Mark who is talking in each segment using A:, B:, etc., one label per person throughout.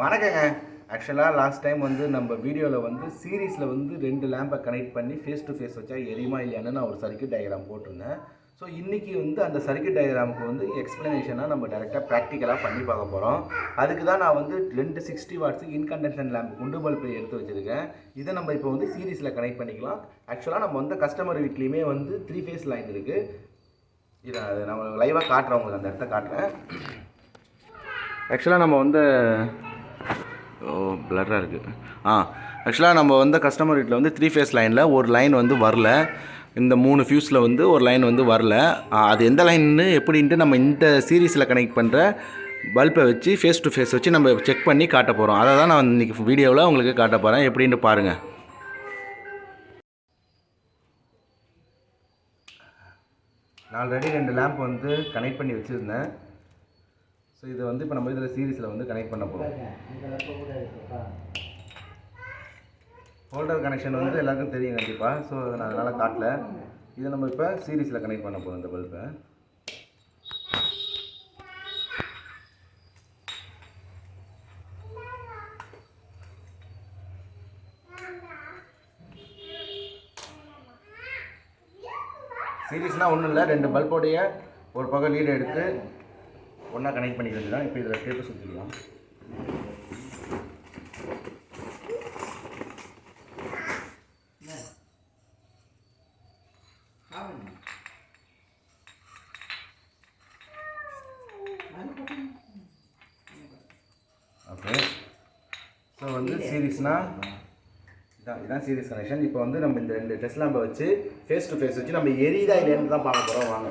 A: வணக்கங்க. ஆக்சுவலாக last time வந்து நம்ம வீடியோவில் வந்து சீரீஸில் வந்து ரெண்டு லேம்பை கனெக்ட் பண்ணி ஃபேஸ் டு ஃபேஸ் வச்சா எரியுமா இல்லையான்னு நான் ஒரு சர்க்கியூட் டயக்ராம் போட்டிருந்தேன். ஸோ இன்றைக்கி வந்து அந்த சர்க்கியூட் டயக்ராமுக்கு வந்து எக்ஸ்ப்ளனேஷனாக நம்ம டேரெக்டாக ப்ராக்டிக்கலாக பண்ணி பார்க்க போகிறோம் அதுக்கு தான் நான் வந்து ரெண்டு சிக்ஸ்டி வாட்ஸு இன்கண்டென்ஷன் லேம்ப் குண்டு பல்பை எடுத்து வச்சுருக்கேன். இதை நம்ம இப்போ வந்து சீரீஸில் கனெக்ட் பண்ணிக்கலாம். ஆக்சுவலாக நம்ம வந்து கஸ்டமர் வீட்லேயுமே வந்து த்ரீ ஃபேஸ் லைன் இருக்குது இதை நம்ம லைவாக காட்டுறேன் உங்களுக்கு அந்த இடத்த காட்டுறேன். ஆக்சுவலாக நம்ம வந்து ஓ பிளராக இருக்குது ஆ ஆக்சுவலாக நம்ம வந்து கஸ்டமர் வீட்டில் வந்து த்ரீ ஃபேஸ் லைனில் ஒரு லைன் வந்து வரல. இந்த மூணு ஃபியூஸில் வந்து ஒரு லைன் வந்து வரல. அது எந்த லைன்னு எப்படின்ட்டு நம்ம இந்த சீரீஸில் கனெக்ட் பண்ணுற பல்பை வச்சு ஃபேஸ் டு ஃபேஸ் வச்சு நம்ம செக் பண்ணி காட்ட போகிறோம் அதை தான் நான் இன்றைக்கி வீடியோவில் உங்களுக்கு காட்ட போகிறேன் எப்படின்ட்டு பாருங்கள் நான் ஆல்ரெடி ரெண்டு லேம்ப் வந்து கனெக்ட் பண்ணி வச்சுருந்தேன். ஸோ இதை வந்து இப்போ நம்ம இதில் சீரீஸில் வந்து கனெக்ட் பண்ண போகிறோம் ஹோல்டர் கனெக்ஷன் வந்து எல்லாருக்கும் தெரியும் கண்டிப்பாக ஸோ நான் அதனால் காட்டல. இதை நம்ம இப்போ சீரீஸில் கனெக்ட் பண்ண போகிறோம் இந்த பல்பை சீரீஸ்னால் ஒன்றும் இல்லை ரெண்டு பல்போடைய ஒரு பக்கம் லீடு எடுத்து ஒன்றா கனெக்ட் பண்ணிக்கிறது தான் இப்போ இதில் டேப்பு சுற்றிக்கலாம் ஓகே ஸோ வந்து சீரீஸ்னால் இதான் இதான் சீரிஸ் கனெக்ஷன் இப்போ வந்து நம்ம இந்த ரெண்டு டெஸ்ட் லேம்பை வச்சு ஃபேஸ் டு ஃபேஸ் வச்சு நம்ம எரியுதா இல்லையான்னு தான் பார்க்க போகிறோம் வாங்க.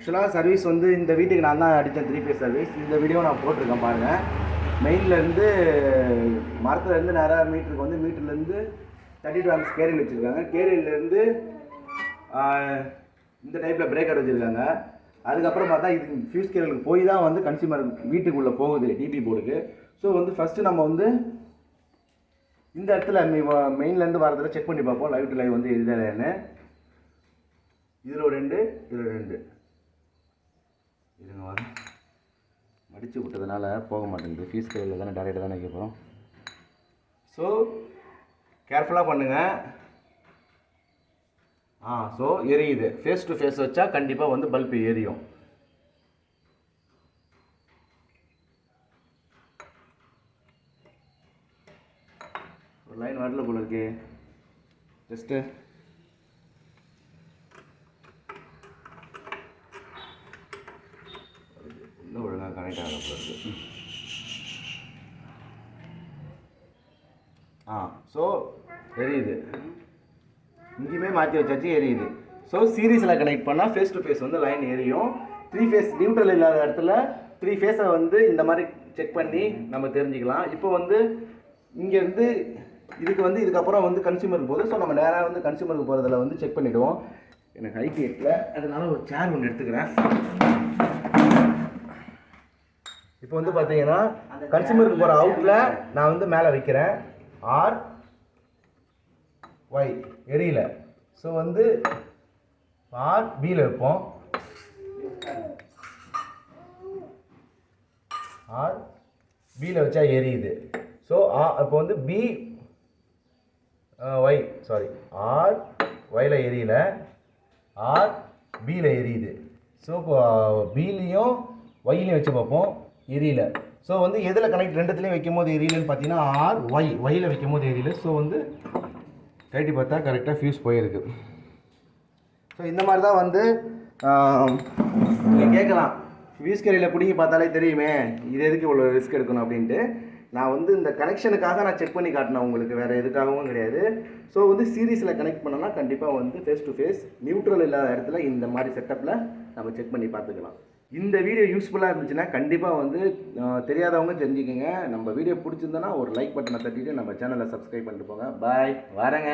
A: ஆக்சுவலாக சர்வீஸ் வந்து இந்த வீட்டுக்கு நான் தான் அடித்தேன் த்ரீ ஃபேஸ் சர்வீஸ் இந்த வீடியோ நான் போட்டிருக்கேன் பாருங்கள் மெயின்லேருந்து மரத்துலேருந்து நேராக மீட்டருக்கு வந்து மீட்டர்லேருந்து தேர்ட்டி டூ ஆம்ஸ் கேரியல் வச்சுருக்காங்க. கேரியல்லேருந்து இந்த டைப்பில் பிரேக்கர் வச்சுருக்காங்க. அதுக்கப்புறம் பார்த்தா இது ஃபியூஸ் கேரியலுக்கு போய் தான் வந்து கன்சியூமர் வீட்டுக்குள்ளே போகுது டிபி போர்டுக்கு. ஸோ வந்து ஃபஸ்ட்டு நம்ம வந்து இந்த இடத்துல மெயின்லேருந்து வரதில் செக் பண்ணி பார்ப்போம். லைவ் டு லைவ் வந்து எதுன்னு இதில் ரெண்டு இதில் ரெண்டு. இதுங்க வர மடித்து விட்டதுனால போக மாட்டேங்குது. ஃபீஸ் கையில் தானே டேரெக்டாக தானே வைக்க போகிறோம் ஸோ கேர்ஃபுல்லாக பண்ணுங்கள் ஆ ஸோ எரியுது. ஃபேஸ் டு ஃபேஸ் வச்சா கண்டிப்பாக வந்து பல்பு எரியும். ஒரு லைன் வரல போல இருக்கே. ஜஸ்ட்டு கனெக்ட் ஆகல ஆ ஸோ எரியுது. இங்கேயுமே மாற்றி வச்சாச்சு எரியுது. ஸோ சீரீஸில் கனெக்ட் பண்ணால் ஃபேஸ் டு ஃபேஸ் வந்து லைன் எரியும். த்ரீ ஃபேஸ் நியூட்ரல் இல்லாத இடத்துல த்ரீ ஃபேஸை வந்து இந்த மாதிரி செக் பண்ணி நம்ம தெரிஞ்சுக்கலாம். இப்போ வந்து இங்கேருந்து இதுக்கு வந்து இதுக்கப்புறம் வந்து கன்சியூமருக்கு போகுது. ஸோ நம்ம நேராக வந்து கன்சியூமருக்கு போகிறதுல வந்து செக் பண்ணிவிடுவோம் எனக்கு ஹைட் எட்டில். அதனால ஒரு சேர் ஒன்று எடுத்துக்கிறேன். இப்போ வந்து பார்த்தீங்கன்னா கன்சியூமருக்கு போகிற அவுட்டில் நான் வந்து மேலே வைக்கிறேன். ஆர் ஒய் எரியல. ஸோ வந்து ஆர் பியில் வைப்போம். ஆர் பியில் வச்சா எரியுது. ஸோ ஆ இப்போ வந்து பி ஒய் சாரி ஆர் ஒயில் எரியல. ஆர் பியில் எரியுது. ஸோ இப்போ பிலையும் ஒய்லையும் வச்சு பார்ப்போம். எரியல. ஸோ வந்து எதில் கனெக்ட் ரெண்டுத்துலேயும் வைக்கும் போது எரியலன்னு பார்த்தீங்கன்னா ஆர் ஒய் ஒயில் வைக்கும் போது எரியல. ஸோ வந்து கழட்டி பார்த்தா கரெக்டாக ஃபியூஸ் போயிருக்கு. ஸோ இந்த மாதிரி தான் வந்து நீங்கள் கேட்கலாம். ஃபியூஸ் கரையில் பிடிங்கி பார்த்தாலே தெரியுமே இது எதுக்கு இவ்வளோ ரிஸ்க் எடுக்கணும் அப்படின்ட்டு. நான் வந்து இந்த கனெக்ஷனுக்காக நான் செக் பண்ணி காட்டினேன் உங்களுக்கு வேறு எதுக்காகவும் கிடையாது. ஸோ வந்து சீரீஸில் கனெக்ட் பண்ணோம்னா கண்டிப்பாக வந்து ஃபேஸ் டு ஃபேஸ் நியூட்ரல் இல்லாத இடத்துல இந்த மாதிரி செட்டப்பில் நம்ம செக் பண்ணி பார்த்துக்கலாம். இந்த வீடியோ யூஸ்ஃபுல்லாக இருந்துச்சுன்னா கண்டிப்பாக வந்து தெரியாதவங்க தெரிஞ்சுக்கோங்க. நம்ம வீடியோ பிடிச்சிருந்தனா ஒரு லைக் பட்டனை தட்டிட்டு நம்ம சேனலை சப்ஸ்கிரைப் பண்ணிட்டு போங்க. பாய் வரேங்க.